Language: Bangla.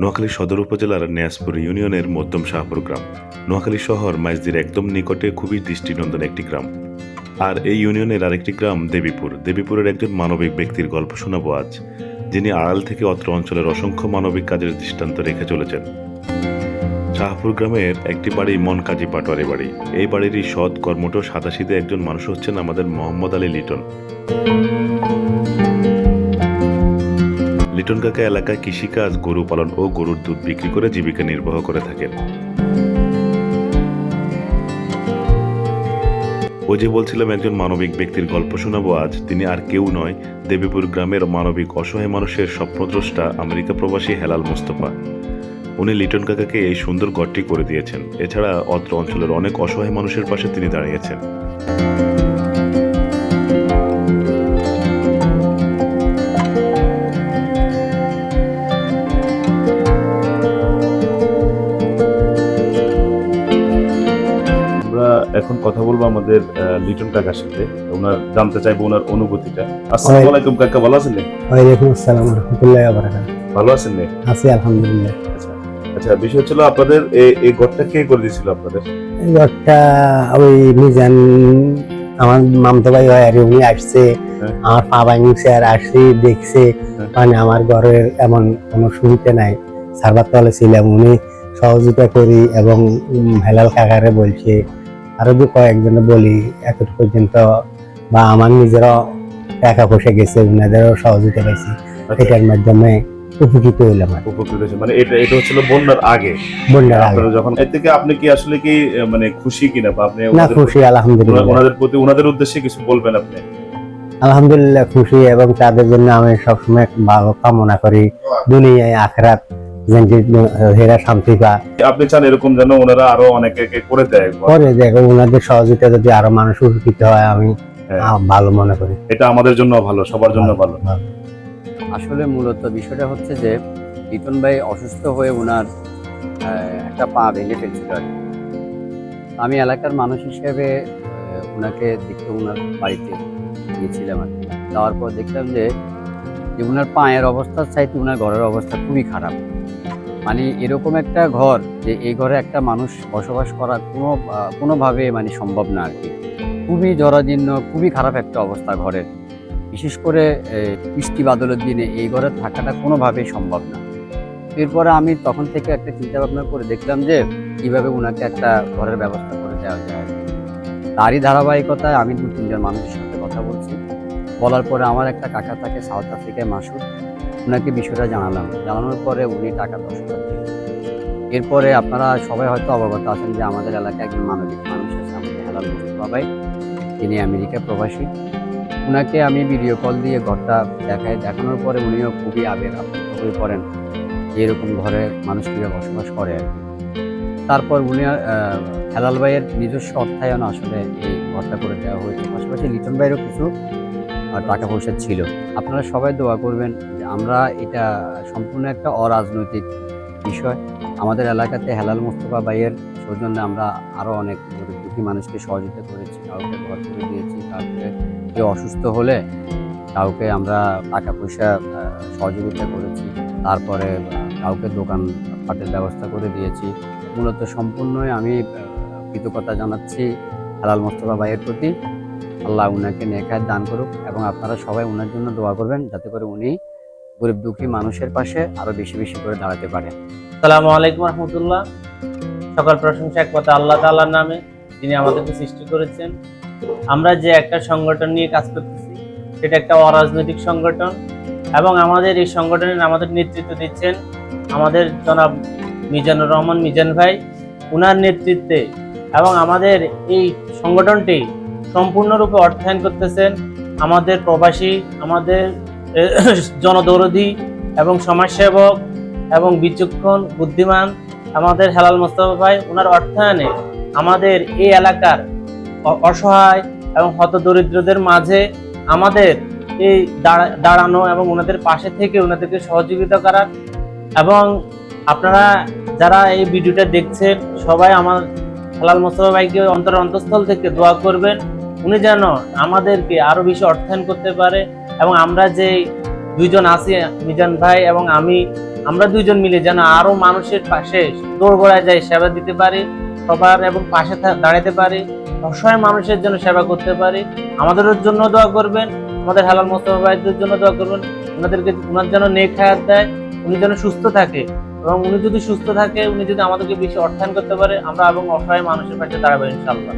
নোয়াখালী সদর উপজেলার ন্যাসপুর ইউনিয়নের মধ্যম শাহপুর গ্রাম। নোয়াখালী শহর মাইজদির একদম নিকটে খুবই দৃষ্টিনন্দন একটি গ্রাম। আর এই ইউনিয়নের আরেকটি গ্রাম দেবীপুর। দেবীপুরের একজন মানবিক ব্যক্তির গল্প শোনাবো আজ, যিনি আড়াল থেকে অত্র অঞ্চলের অসংখ্য মানবিক কাজের দৃষ্টান্ত রেখে চলেছেন। শাহপুর গ্রামের একটি বাড়ি মন কাজী পাটোয়ারি বাড়ি। এই বাড়িরই সৎ কর্মঠ সাদাশিদে একজন মানুষ হচ্ছেন আমাদের মোহাম্মদ আলী লিটন। লিটন কাকা এলাকায় কৃষিকাজ, গরু পালন ও গরুর দুধ বিক্রি করে জীবিকা নির্বাহ করে থাকেন। ও যে বলছিলাম, একজন মানবিক ব্যক্তির গল্প শোনাবো আজ। তিনি আর কেউ নয়, দেবীপুর গ্রামের মানবিক অসহায় মানুষের স্বপ্নদ্রষ্টা আমেরিকা প্রবাসী হেলাল মোস্তফা। উনি লিটন কাকাকে এই সুন্দর গড়টি করে দিয়েছেন। এছাড়া অত্র অঞ্চলের অনেক অসহায় মানুষের পাশে তিনি দাঁড়িয়েছেন। এখন কথা বলব আমাদের লিটন কাকার সাথে ওনার জানতে চাইব ওনার অনুভূতিটা আসসালামু আলাইকুম কাকা ভালো আছেন? ওয়ালাইকুম আসসালাম রহমতুল্লাহ বারাকাত ভালো আছেন নে? আছি আলহামদুলিল্লাহ আচ্ছা আচ্ছা বিষয় হচ্ছিল আপনাদের এই- এই ঘরটা কে করে দিয়েছিল আপনাদের এই ঘরটা ওই মিজান আমার মামতো ভাই হয় আর উনি আসছে হ্যাঁ। আমার পা ভাঙছে আর আসছে দেখছে হ্যাঁ। মানে আমার ঘরের এমন কোনো সুবিধা নাই সার্ভার তলে ছিলাম উনি সহযোগিতা করি এবং হেলাল কাকারে বলছে আরও যে কয়েকজনে বলি এত পর্যন্ত বা আমার নিজেরও টাকা পয়সা গেছে উনাদেরও সহযোগিতা পাইছি। আচ্ছা, এটার মাধ্যমে উপকৃত হইলাম উপকৃত হয়েছে। মানে এটা এটা হচ্ছিল বন্যার আগে। বন্যার আগে। যখন এর থেকে আপনি কি আসলে কি মানে খুশি কিনা বা আপনি না খুশি আলহামদুলিল্লাহ। ওনাদের প্রতি ওনাদের উদ্দেশ্যে কিছু বলবেন আপনি? আলহামদুলিল্লাহ খুশি এবং তাদের জন্য আমি সবসময় ভালো কামনা করি। দুনিয়ায় আখরাত হেরা শান্তি আপনি চান এরকম যেন ওনারা আরও অনেকে করে দেয়। পরে দেখো ওনাদের সহযোগিতা যদি আরও মানুষ উপকৃত হয় আমি হ্যাঁ। ভালো মনে করি এটা আমাদের জন্য ভালো সবার জন্য ভালো। আসলে মূলত বিষয়টা হচ্ছে যে লিটন ভাই অসুস্থ হয়ে ওনার আহ, একটা পা ভেঙে ফেলছিল আর। আমি এলাকার মানুষ হিসেবে ওনাকে দেখতে ওনার বাড়িতে গিয়েছিলাম আর যাওয়ার পর দেখলাম যে যে ওনার পায়ের অবস্থার চাইতে ওনার ঘরের অবস্থা খুবই খারাপ মানে এরকম একটা ঘর যে এই ঘরে একটা মানুষ বসবাস করা কোনো, কোনোভাবে মানে সম্ভব না আর কি। খুবই জরাজীর্ণ, খুবই খারাপ একটা অবস্থা ঘরের। বিশেষ করে বৃষ্টি বাদলের দিনে এই ঘরে থাকাটা কোনোভাবেই সম্ভব না। এরপরে আমি তখন থেকে একটা চিন্তা ভাবনা করে দেখলাম যে, কীভাবে ওনাকে একটা ঘরের ব্যবস্থা করে দেওয়া যায়। তারই ধারাবাহিকতায় আমি দু তিনজন মানুষের সাথে কথা বলছি। বলার পরে আমার একটা কাকা থাকে সাউথ আফ্রিকায় মাসুদ। ওনাকে বিষয়টা জানালাম। জানানোর পরে উনি টাকা দশ এরপরে আপনারা সবাই হয়তো অবগত আছেন যে আমাদের এলাকায় একজন মানবিক মানুষ আছে, আমাদের হেলাল বাবাই। তিনি আমেরিকা প্রবাসী। ওনাকে আমি ভিডিও কল দিয়ে ঘরটা দেখাই। দেখানোর পরে উনিও খুবই আবেগ হয়ে পড়েন যে এরকম ঘরে মানুষ কীভাবে বসবাস করে আর কি। তারপর উনি হেলাল ভাইয়ের নিজস্ব অর্থায়ন আসলে এই ঘরটা করে দেওয়া হয়েছে। পাশাপাশি লিটন ভাইয়েরও কিছু টাকা পয়সা ছিল। আপনারা সবাই দোয়া করবেন যে আমরা এটা সম্পূর্ণ একটা অরাজনৈতিক বিষয়। আমাদের এলাকাতে হেলাল মুস্তফা ভাইয়ের সৌজন্যে আমরা আরও অনেক দুঃখী মানুষকে সহযোগিতা করেছি, কাউকে ঘর করে দিয়েছি, কাউকে কেউ অসুস্থ হলে কাউকে আমরা টাকা পয়সা সহযোগিতা করেছি। তারপরে কাউকে দোকান পাটের ব্যবস্থা করে দিয়েছি। মূলত সম্পূর্ণই আমি কৃতজ্ঞতা জানাচ্ছি হালাল মোস্তফা ভাইয়ের প্রতি। আল্লাহ উনাকে নেখায় দান করুক এবং আপনারা সবাই ওনার জন্য দোয়া করবেন যাতে করে উনি গরিব দুঃখী মানুষের পাশে আরও বেশি বেশি করে দাঁড়াতে পারে। আসসালামু আলাইকুম রহমতুল্লাহ। সকল প্রশংসা একমাত্র আল্লাহ তাআলার নামে, যিনি আমাদেরকে সৃষ্টি করেছেন। আমরা যে একটা সংগঠন নিয়ে কাজ করতেছি, সেটা একটা অরাজনৈতিক সংগঠন এবং আমাদের এই সংগঠনের আমাদের নেতৃত্ব দিচ্ছেন আমাদের জনাব মিজানুর রহমান মিজান ভাই। উনার নেতৃত্বে এবং আমাদের এই সংগঠনটি সম্পূর্ণরূপে অর্থায়ন করতেছেন আমাদের প্রবাসী, আমাদের জনদরদি এবং সমাজসেবক এবং বিচক্ষণ, বুদ্ধিমান আমাদের হেলাল মোস্তফা ভাই ওনার অর্থায়নে আমাদের এই এলাকার অসহায় এবং হতদরিদ্রদের মাঝে আমাদের এই দাঁড়া- দাঁড়ানো এবং ওনাদের পাশে থেকে ওনাদেরকে সহযোগিতা করা এবং আপনারা যারা এই ভিডিওটা দেখছেন, সবাই আমার হেলাল মোস্তফা ভাইকে অন্তর অন্তঃস্থল থেকে দোয়া করবেন। উনি যেন আমাদেরকে আরও বেশি অর্থায়ন করতে পারে এবং আমরা যে দুইজন আছি, মিজান ভাই এবং আমি, আমরা দুইজন মিলে যেন আরও মানুষের পাশে দৌড় গড়ায় যাই সেবা দিতে পারি, সবার এবং পাশে দাঁড়াতে পারি, অসহায় মানুষের জন্য সেবা করতে পারি। আমাদের জন্য দোয়া করবেন, আমাদের হালাল মোস্তফা ভাইদের জন্য দোয়া করবেন। ওনাদেরকে ওনার যেন নেক হায়াত দেয়, উনি যেন সুস্থ থাকে। এবং উনি যদি সুস্থ থাকে, উনি যদি আমাদেরকে বেশি অর্থায়ন করতে পারে, আমরা এবং অসহায় মানুষের পাশে দাঁড়াবো ইনশাল্লাহ